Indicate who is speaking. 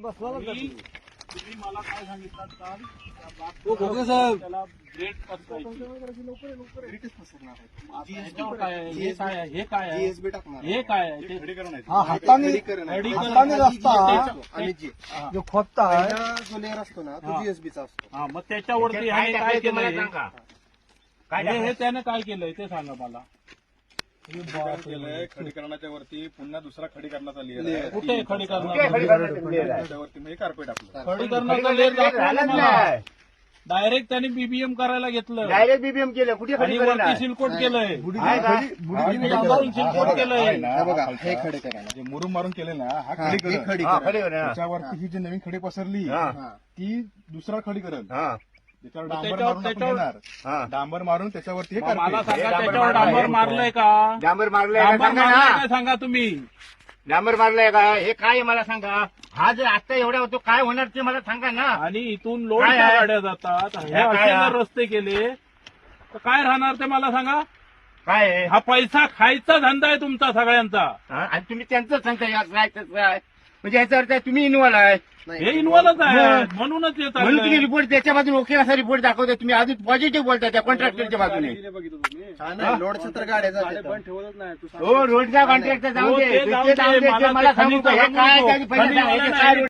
Speaker 1: मी- तुम्ही मला काय सांगितलं काल त्या बाग-
Speaker 2: हो, खोके साहेब.
Speaker 1: त्याला ग्रेड पसरायची. आता ह्याच्यावर काय आहे? हे काय आहे? हे काय आहे?
Speaker 3: जीएसबी टाकणार
Speaker 1: हे काय आहे? ते
Speaker 2: हा हाताने
Speaker 3: खडीकरण आहे.
Speaker 1: खडीकरण.
Speaker 2: हाताने रस्ता
Speaker 3: आणि जी
Speaker 2: जो
Speaker 3: पहिला जो लेअर असतो ना तो
Speaker 1: हा.
Speaker 3: जीएसबीचा असतो.
Speaker 1: हा मग त्याच्यावरती ह्याने काय केलंय? हे हे त्याने काय केलंय? ते सांगा मला.
Speaker 4: केलंय खडीकरणाच्या वरती पुन्हा दुसरा खडीकरणाचा लेअर आहे.
Speaker 1: कुठे खडीकरण
Speaker 4: हे कार्पेट आपलं.
Speaker 1: खडीकरणाचा लेर दाखवला मला डायरेक्ट त्यांनी बीबीएम करायला घेतलं.
Speaker 5: डायरेक्ट बीबीएम केलं. कुठे
Speaker 1: आणि वरती सिलकोट केलंय. आणि डांबरून सिलकोट केलंय.
Speaker 3: हे बघा हे खडीकरण आहे.
Speaker 4: जे मुरुम मारून केले ना हा
Speaker 3: हा, हे
Speaker 4: खडीकरण
Speaker 3: खडीकरण
Speaker 4: त्याच्यावरती ही जी नवीन खडी पसरली
Speaker 3: हा.
Speaker 4: ती दुसरा खडीकरण त्याच्यावर डांबर मारून आपण
Speaker 1: त्याच्यावर-
Speaker 4: घेणार. डांबर मारून त्याच्यावरती हे
Speaker 1: मला
Speaker 4: कार्पेट
Speaker 1: सांगा
Speaker 5: डांबर
Speaker 1: त्याच्यावर
Speaker 5: मारलंय.
Speaker 1: डांबर मारलंय का?
Speaker 5: डांबर मारलंय का?
Speaker 1: डांबर
Speaker 5: सांगा
Speaker 1: मारलंय
Speaker 5: ना
Speaker 1: का? सांगा तुम्ही.
Speaker 5: डांबर मारलंय का? हे काय आहे मला सांगा? हा जर आता एवढा होतो काय होणार ते मला सांगा ना.
Speaker 1: आणि इथून लोड
Speaker 5: काय आहे?
Speaker 1: गाड्या जातात. हे
Speaker 5: काय
Speaker 1: असे
Speaker 5: आहे?
Speaker 1: जर रस्ते केले. तर काय राहणार ते मला सांगा?
Speaker 5: काय आहे?
Speaker 1: हा पैसा खायचा धंदा आहे तुमचा सगळ्यांचा.
Speaker 5: हा? आणि तुम्ही त्यांचं सांगता या काय? म्हणजे याचा अर्थ आहे तुम्ही इन्व्हॉल्व आहे.
Speaker 3: नाही,
Speaker 1: हे इन्व्हॉल्वच आहे.
Speaker 5: मग.
Speaker 1: म्हणूनच हे
Speaker 5: म्हणून तुम्ही
Speaker 1: चाललंय.
Speaker 5: रिपोर्ट त्याच्या बाजूने ओके असा रिपोर्ट दाखवता तुम्ही अजून पॉझिटिव्ह बोलता त्या कॉन्ट्रॅक्टरच्या बाजूने.
Speaker 3: हा, नाही, लोडचं तर गाड्या जातात
Speaker 5: हो रोडचा कॉन्ट्रॅक्टर जाऊ
Speaker 1: हो,
Speaker 5: दे
Speaker 1: ते जाऊ
Speaker 5: ते जाऊ
Speaker 1: दे.
Speaker 5: दे
Speaker 1: मला
Speaker 5: ते सांगू का? हे काय त्याची. पहिलं सांगा, हे